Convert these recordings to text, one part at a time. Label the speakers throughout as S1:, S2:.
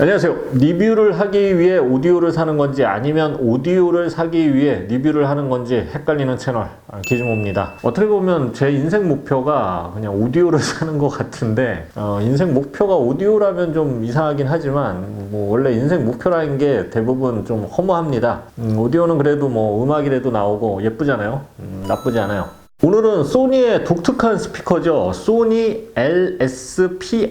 S1: 안녕하세요. 리뷰를 하기 위해 오디오를 사는 건지 아니면 오디오를 사기 위해 리뷰를 하는 건지 헷갈리는 채널 아, 기즈모입니다. 어떻게 보면 제 인생 목표가 그냥 오디오를 사는 것 같은데 어, 인생 목표가 오디오라면 좀 이상하긴 하지만 뭐 원래 인생 목표라는 게 대부분 좀 허무합니다. 음, 오디오는 그래도 뭐 음악이라도 나오고 예쁘잖아요. 음, 나쁘지 않아요. 오늘은 소니의 독특한 스피커죠. 소니 LSPX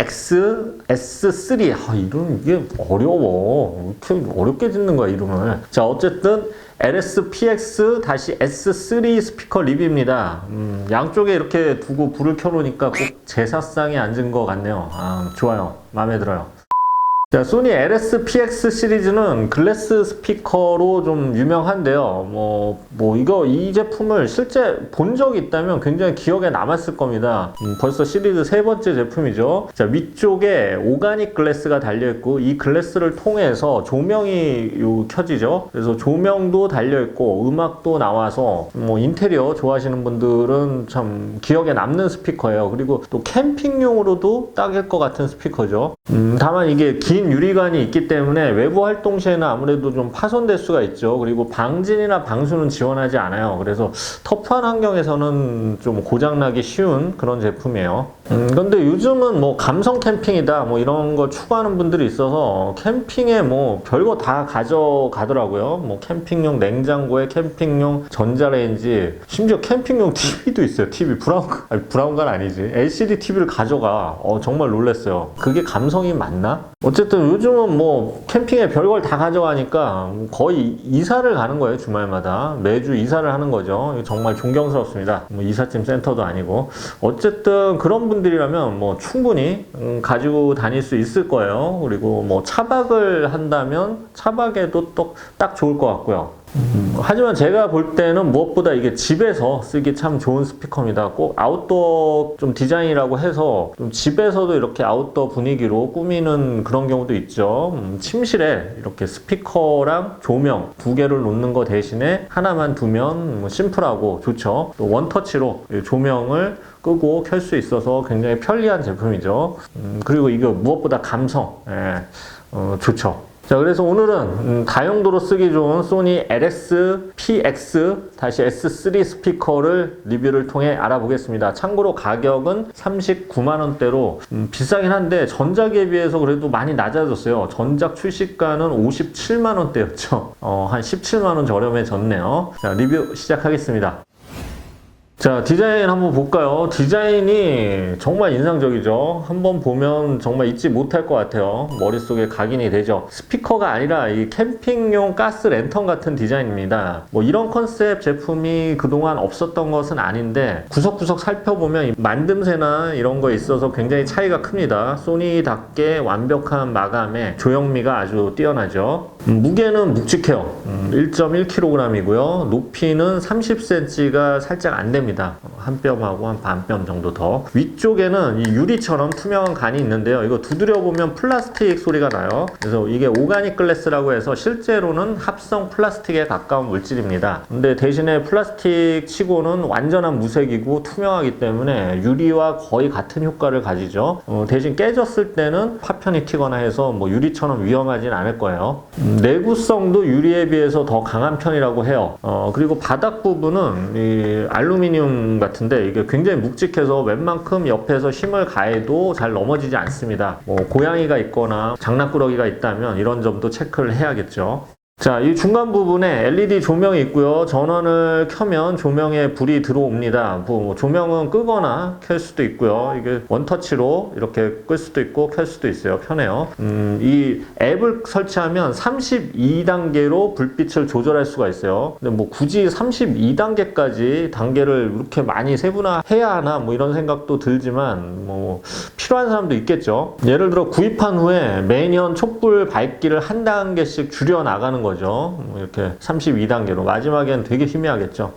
S1: S3. 아, 이름 이게 어려워. 이렇게 어렵게 짓는 거야, 이름을. 자, 어쨌든 LSPX-S3 스피커 리뷰입니다. 음, 양쪽에 이렇게 두고 불을 켜놓으니까 꼭 제사상에 앉은 것 같네요. 아, 좋아요. 마음에 들어요. 자, 소니 LS-PX 시리즈는 글래스 스피커로 좀 유명한데요. 뭐, 뭐, 이거, 이 제품을 실제 본 적이 있다면 굉장히 기억에 남았을 겁니다. 음, 벌써 시리즈 세 번째 제품이죠. 자, 위쪽에 오가닉 글래스가 달려있고, 이 글래스를 통해서 조명이 요 켜지죠. 그래서 조명도 달려있고, 음악도 나와서, 뭐, 인테리어 좋아하시는 분들은 참 기억에 남는 스피커예요. 그리고 또 캠핑용으로도 딱일 것 같은 스피커죠. 음, 다만 이게 긴 유리관이 있기 때문에 외부 활동 시에는 아무래도 좀 파손될 수가 있죠. 그리고 방진이나 방수는 지원하지 않아요. 그래서 터프한 환경에서는 좀 고장나기 쉬운 그런 제품이에요. 음, 근데 요즘은 뭐 감성 캠핑이다 뭐 이런 거 추구하는 분들이 있어서 캠핑에 뭐 별거 다 가져가더라고요. 뭐 캠핑용 냉장고에 캠핑용 전자레인지 심지어 캠핑용 TV도 있어요. TV 브라운 아니 브라운관 아니지 LCD TV를 가져가. 어 정말 놀랐어요. 그게 감성 이 맞나? 어쨌든 요즘은 뭐 캠핑에 별걸 다 가져가니까 거의 이사를 가는 거예요 주말마다. 매주 이사를 하는 거죠. 정말 존경스럽습니다. 뭐 이삿짐 센터도 아니고. 어쨌든 그런 분들이라면 뭐 충분히 음, 가지고 다닐 수 있을 거예요. 그리고 뭐 차박을 한다면 차박에도 또딱 좋을 것 같고요 음, 하지만 제가 볼 때는 무엇보다 이게 집에서 쓰기 참 좋은 스피커입니다. 꼭 아웃도어 좀 디자인이라고 해서 좀 집에서도 이렇게 아웃도어 분위기로 꾸미는 그런 경우도 있죠. 음, 침실에 이렇게 스피커랑 조명 두 개를 놓는 거 대신에 하나만 두면 뭐 심플하고 좋죠. 또 원터치로 이 조명을 끄고 켤 수 있어서 굉장히 편리한 제품이죠. 음, 그리고 이거 무엇보다 감성 예, 어, 좋죠. 자, 그래서 오늘은 음, 다용도로 쓰기 좋은 소니 LX PX 다시 S3 스피커를 리뷰를 통해 알아보겠습니다. 참고로 가격은 39만 원대로 음, 비싸긴 한데 전작에 비해서 그래도 많이 낮아졌어요. 전작 출시가는 57만 원대였죠. 어, 한 17만 원 저렴해졌네요. 자, 리뷰 시작하겠습니다. 자, 디자인 한번 볼까요? 디자인이 정말 인상적이죠. 한번 보면 정말 잊지 못할 것 같아요. 머릿속에 각인이 되죠. 스피커가 아니라 이 캠핑용 가스 랜턴 같은 디자인입니다. 뭐 이런 컨셉 제품이 그동안 없었던 것은 아닌데 구석구석 살펴보면 이 만듦새나 이런 거에 있어서 굉장히 차이가 큽니다. 소니답게 완벽한 마감에 조형미가 아주 뛰어나죠. 음, 무게는 묵직해요. 1.1kg이고요. 높이는 30cm가 살짝 안 됩니다. 한 뼘하고 한 반 뼘 정도 더. 위쪽에는 이 유리처럼 투명한 간이 있는데요. 이거 두드려 보면 플라스틱 소리가 나요. 그래서 이게 오가닉 글래스라고 해서 실제로는 합성 플라스틱에 가까운 물질입니다. 근데 대신에 플라스틱 치고는 완전한 무색이고 투명하기 때문에 유리와 거의 같은 효과를 가지죠. 어, 대신 깨졌을 때는 파편이 튀거나 해서 뭐 유리처럼 위험하진 않을 거예요. 음, 내구성도 유리에 비해서 더 강한 편이라고 해요. 어, 그리고 바닥 부분은 이 알루미늄 같은데 이게 굉장히 묵직해서 웬만큼 옆에서 힘을 가해도 잘 넘어지지 않습니다. 뭐 고양이가 있거나 장난꾸러기가 있다면 이런 점도 체크를 해야겠죠. 자, 이 중간 부분에 LED 조명이 있고요. 전원을 켜면 조명에 불이 들어옵니다. 뭐 조명은 끄거나 켤 수도 있고요. 이게 원터치로 이렇게 끌 수도 있고 켤 수도 있어요. 편해요. 음, 이 앱을 설치하면 32단계로 불빛을 조절할 수가 있어요. 근데 뭐 굳이 32단계까지 단계를 이렇게 많이 세분화해야 하나 뭐 이런 생각도 들지만 뭐 필요한 사람도 있겠죠. 예를 들어 구입한 후에 매년 촛불 밝기를 한 단계씩 줄여 나가는 거 죠. 뭐 이렇게 32단계로 마지막엔 되게 희미하겠죠.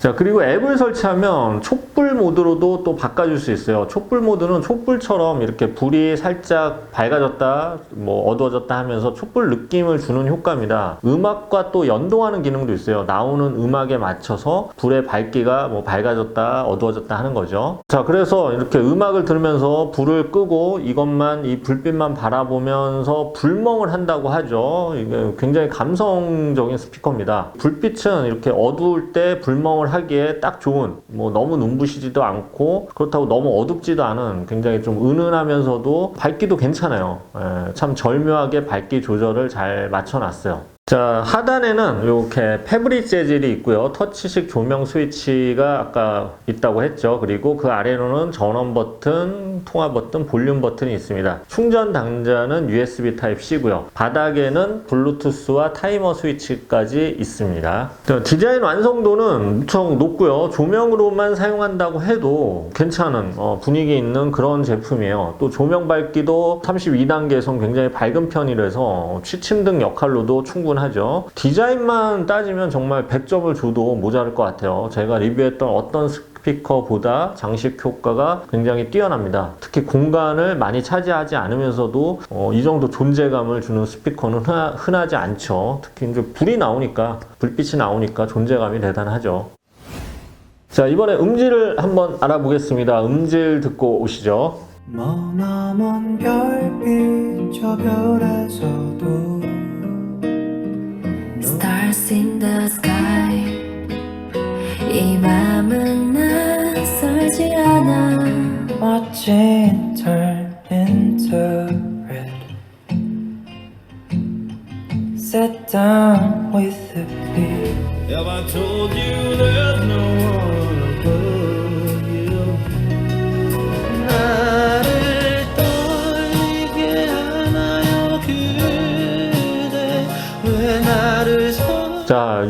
S1: 자, 그리고 앱을 설치하면 촛불 모드로도 또 바꿔줄 수 있어요. 촛불 모드는 촛불처럼 이렇게 불이 살짝 밝아졌다, 뭐 어두워졌다 하면서 촛불 느낌을 주는 효과입니다. 음악과 또 연동하는 기능도 있어요. 나오는 음악에 맞춰서 불의 밝기가 뭐 밝아졌다, 어두워졌다 하는 거죠. 자, 그래서 이렇게 음악을 들으면서 불을 끄고 이것만, 이 불빛만 바라보면서 불멍을 한다고 하죠. 이게 굉장히 감성적인 스피커입니다. 불빛은 이렇게 어두울 때 불멍을 하기에 딱 좋은 뭐 너무 눈부시지도 않고 그렇다고 너무 어둡지도 않은 굉장히 좀 은은하면서도 밝기도 괜찮아요. 예, 참 절묘하게 밝기 조절을 잘 맞춰놨어요. 자 하단에는 이렇게 패브릭 재질이 있고요. 터치식 조명 스위치가 아까 있다고 했죠. 그리고 그 아래로는 전원 버튼 통화 버튼 볼륨 버튼이 있습니다. 충전 당자는 USB 타입 C고요. 바닥에는 블루투스와 타이머 스위치까지 있습니다. 자, 디자인 완성도는 무척 높고요. 조명으로만 사용한다고 해도 괜찮은 어, 분위기 있는 그런 제품이에요. 또 조명 밝기도 32단계에선 굉장히 밝은 편이라서 취침 등 역할로도 충분 하죠. 디자인만 따지면 정말 100점을 줘도 모자랄 것 같아요. 제가 리뷰했던 어떤 스피커보다 장식 효과가 굉장히 뛰어납니다. 특히 공간을 많이 차지하지 않으면서도 어, 이 정도 존재감을 주는 스피커는 흔하, 흔하지 않죠. 특히 이제 불이 나오니까 불빛이 나오니까 존재감이 대단하죠. 자 이번에 음질을 한번 알아보겠습니다. 음질 듣고 오시죠
S2: down with the beat
S3: Have I told you there's no one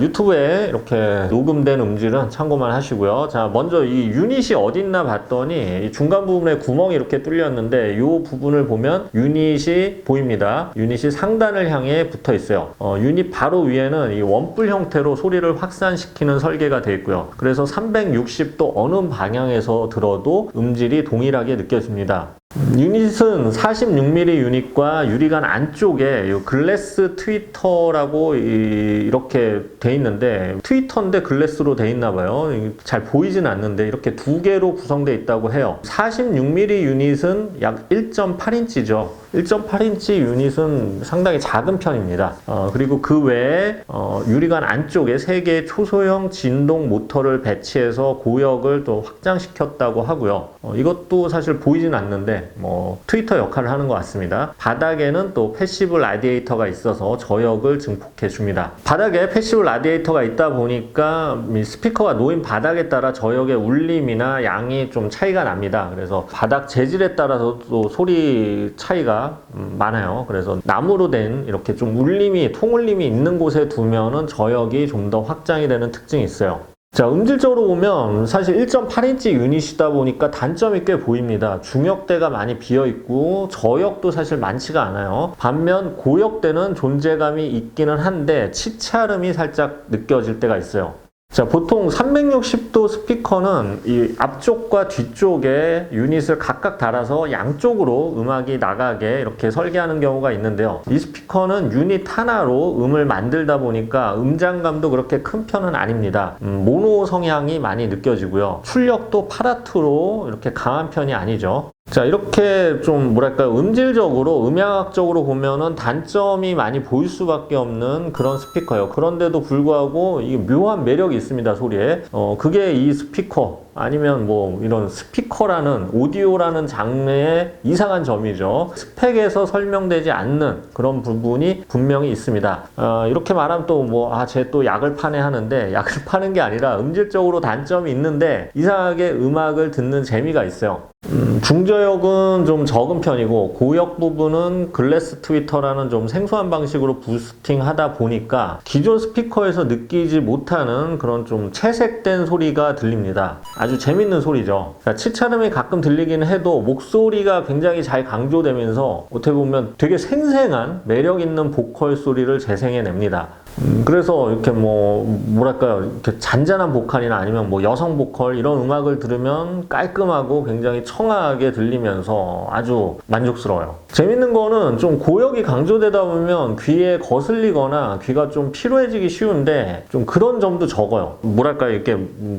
S1: 유튜브에 이렇게 녹음된 음질은 참고만 하시고요. 자 먼저 이 유닛이 어딨나 봤더니 이 중간 부분에 구멍이 이렇게 뚫렸는데 이 부분을 보면 유닛이 보입니다. 유닛이 상단을 향해 붙어 있어요. 어, 유닛 바로 위에는 이 원뿔 형태로 소리를 확산시키는 설계가 되어 있고요. 그래서 360도 어느 방향에서 들어도 음질이 동일하게 느껴집니다 유닛은 46mm 유닛과 유리관 안쪽에 이 글래스 트위터라고 이- 이렇게 돼 있는데 트위터인데 글래스로 돼 있나 봐요. 잘 보이진 않는데 이렇게 두 개로 구성되어 있다고 해요. 46mm 유닛은 약 1.8인치죠. 1.8인치 유닛은 상당히 작은 편입니다. 어, 그리고 그 외에 어, 유리관 안쪽에 세 개의 초소형 진동 모터를 배치해서 고역을 또 확장시켰다고 하고요. 어, 이것도 사실 보이진 않는데 뭐 트위터 역할을 하는 것 같습니다. 바닥에는 또 패시브 라디에이터가 있어서 저역을 증폭해 줍니다. 바닥에 패시브 라디에이터가 있다 보니까 이 스피커가 놓인 바닥에 따라 저역의 울림이나 양이 좀 차이가 납니다. 그래서 바닥 재질에 따라서 또 소리 차이가 음, 많아요. 그래서 나무로 된 이렇게 좀 울림이 통울림이 있는 곳에 두면은 저역이 좀 더 확장이 되는 특징이 있어요. 자, 음질적으로 보면 사실 1.8인치 유닛이다 보니까 단점이 꽤 보입니다. 중역대가 많이 비어 있고 저역도 사실 많지가 않아요. 반면 고역대는 존재감이 있기는 한데 치차름이 살짝 느껴질 때가 있어요. 자, 보통 360도 스피커는 이 앞쪽과 뒤쪽에 유닛을 각각 달아서 양쪽으로 음악이 나가게 이렇게 설계하는 경우가 있는데요. 이 스피커는 유닛 하나로 음을 만들다 보니까 음장감도 그렇게 큰 편은 아닙니다. 음, 모노 성향이 많이 느껴지고요. 출력도 파라트로 이렇게 강한 편이 아니죠. 자, 이렇게 좀 뭐랄까요. 음질적으로, 음향학적으로 보면은 단점이 많이 보일 수밖에 없는 그런 스피커예요. 그런데도 불구하고 이게 묘한 매력이 있습니다, 소리에. 어, 그게 이 스피커, 아니면 뭐 이런 스피커라는 오디오라는 장르의 이상한 점이죠. 스펙에서 설명되지 않는 그런 부분이 분명히 있습니다. 어, 이렇게 말하면 또 뭐, 아, 쟤 또 약을 파네 하는데, 약을 파는 게 아니라 음질적으로 단점이 있는데, 이상하게 음악을 듣는 재미가 있어요. 음, 중저역은 좀 적은 편이고 고역 부분은 글래스 트위터라는 좀 생소한 방식으로 부스팅 하다 보니까 기존 스피커에서 느끼지 못하는 그런 좀 채색된 소리가 들립니다. 아주 재밌는 소리죠. 자, 치차름이 가끔 들리긴 해도 목소리가 굉장히 잘 강조되면서 어떻게 보면 되게 생생한 매력 있는 보컬 소리를 재생해냅니다. 음, 그래서 이렇게 뭐 뭐랄까요 이렇게 잔잔한 보컬이나 아니면 뭐 여성 보컬 이런 음악을 들으면 깔끔하고 굉장히 청아하게 들리면서 아주 만족스러워요. 재밌는 거는 좀 고역이 강조되다 보면 귀에 거슬리거나 귀가 좀 피로해지기 쉬운데 좀 그런 점도 적어요. 뭐랄까요 이렇게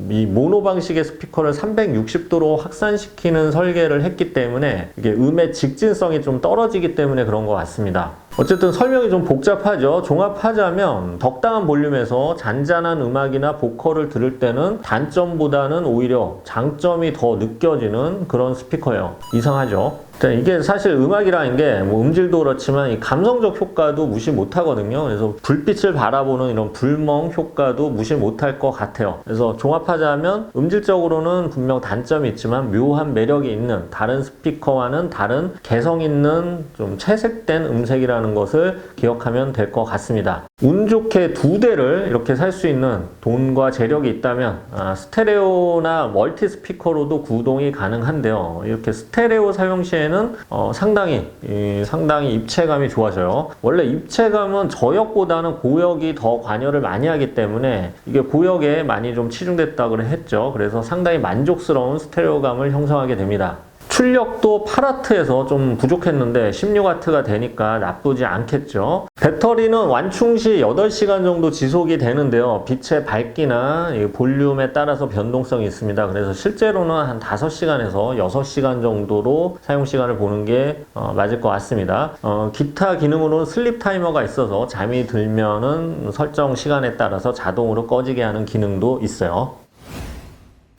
S1: 이 모노 방식의 스피커를 360도로 확산시키는 설계를 했기 때문에 이게 음의 직진성이 좀 떨어지기 때문에 그런 것 같습니다. 어쨌든 설명이 좀 복잡하죠. 종합하자면 적당한 볼륨에서 잔잔한 음악이나 보컬을 들을 때는 단점보다는 오히려 장점이 더 느껴지는 그런 스피커예요. 이상하죠? 자, 이게 사실 음악이라는 게 뭐 음질도 그렇지만 이 감성적 효과도 무시 못 하거든요. 그래서 불빛을 바라보는 이런 불멍 효과도 무시 못 할 것 같아요. 그래서 종합하자면 음질적으로는 분명 단점이 있지만 묘한 매력이 있는 다른 스피커와는 다른 개성 있는 좀 채색된 음색이라는 것을 기억하면 될 것 같습니다. 운 좋게 두 대를 이렇게 살 수 있는 돈과 재력이 있다면 아, 스테레오나 멀티 스피커로도 구동이 가능한데요. 이렇게 스테레오 사용 시에는 어, 상당히 이, 상당히 입체감이 좋아져요. 원래 입체감은 저역보다는 고역이 더 관여를 많이 하기 때문에 이게 고역에 많이 좀 치중됐다고 했죠. 그래서 상당히 만족스러운 스테레오감을 형성하게 됩니다. 출력도 8W에서 좀 부족했는데 16W가 되니까 나쁘지 않겠죠. 배터리는 완충 시 8시간 정도 지속이 되는데요. 빛의 밝기나 이 볼륨에 따라서 변동성이 있습니다. 그래서 실제로는 한 5시간에서 6시간 정도로 사용 시간을 보는 게 어, 맞을 것 같습니다. 어, 기타 기능으로는 슬립 타이머가 있어서 잠이 들면은 설정 시간에 따라서 자동으로 꺼지게 하는 기능도 있어요.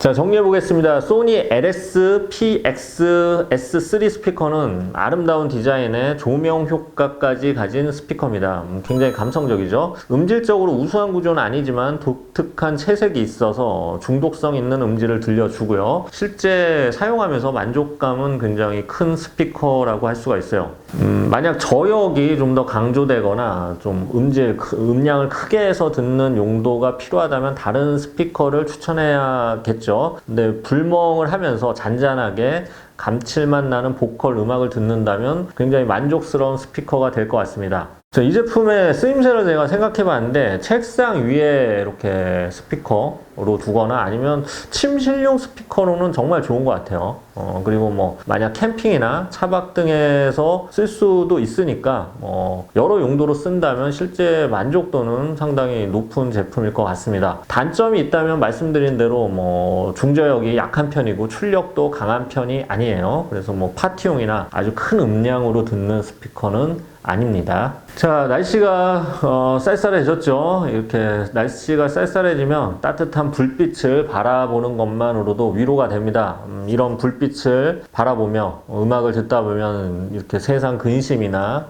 S1: 자, 정리해 보겠습니다. 소니 LS-PX-S3 스피커는 아름다운 디자인에 조명 효과까지 가진 스피커입니다. 음, 굉장히 감성적이죠. 음질적으로 우수한 구조는 아니지만 독특한 채색이 있어서 중독성 있는 음질을 들려주고요. 실제 사용하면서 만족감은 굉장히 큰 스피커라고 할 수가 있어요. 음, 만약 저역이 좀 더 강조되거나 좀 음질, 크- 음량을 크게 해서 듣는 용도가 필요하다면 다른 스피커를 추천해야겠죠. 근데 불멍을 하면서 잔잔하게 감칠맛 나는 보컬 음악을 듣는다면 굉장히 만족스러운 스피커가 될 것 같습니다. 자, 이 제품의 쓰임새를 제가 생각해 봤는데 책상 위에 이렇게 스피커 로 두거나 아니면 침실용 스피커로는 정말 좋은 것 같아요. 어, 그리고 뭐 만약 캠핑이나 차박 등에서 쓸 수도 있으니까 어, 여러 용도로 쓴다면 실제 만족도는 상당히 높은 제품일 것 같습니다. 단점이 있다면 말씀드린 대로 뭐 중저역이 약한 편이고 출력도 강한 편이 아니에요. 그래서 뭐 파티용이나 아주 큰 음량으로 듣는 스피커는 아닙니다. 자, 날씨가 어, 쌀쌀해졌죠. 이렇게 날씨가 쌀쌀해지면 따뜻 한 불빛을 바라보는 것만으로도 위로가 됩니다. 음, 이런 불빛을 바라보며 음악을 듣다 보면 이렇게 세상 근심이나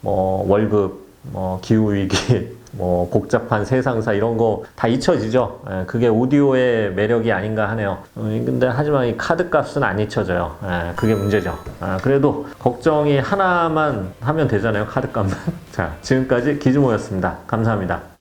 S1: 뭐 월급, 뭐 기후 위기, 뭐 복잡한 세상사 이런 거 다 잊혀지죠. 예, 그게 오디오의 매력이 아닌가 하네요. 음, 근데 하지만 이 카드 값은 안 잊혀져요. 예, 그게 문제죠. 아, 그래도 걱정이 하나만 하면 되잖아요. 카드 값만. 자, 지금까지 기즈모였습니다. 감사합니다.